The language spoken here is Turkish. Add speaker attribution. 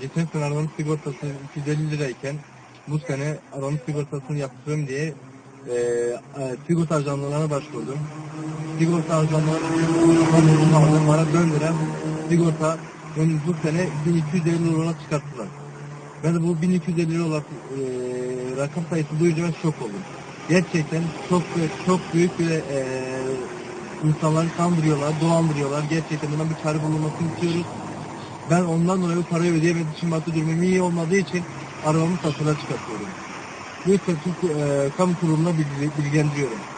Speaker 1: geçen sene arabanın sigortası 250 lirayken bu sene arabanın sigortasını yaptırıyorum diye e, e, sigorta ajanlarına başvurdum. Sigorta ajanlarına. Bana döndüren sigorta ben bu sene 1250 lira çıkarttılar. Ben de bu 1250 lira olarak e, rakam sayısı duyunca şok oldum. Gerçekten çok çok büyük bir e, insanları kandırıyorlar, dolandırıyorlar. Gerçekten bundan bir çare bulunmasını istiyoruz. Ben ondan dolayı parayı ödeyemediğim için maddi durumum iyi olmadığı için arabamı satışa çıkartıyorum. Yüzden e, kamu kurumuna bilgi- bilgilendiriyorum.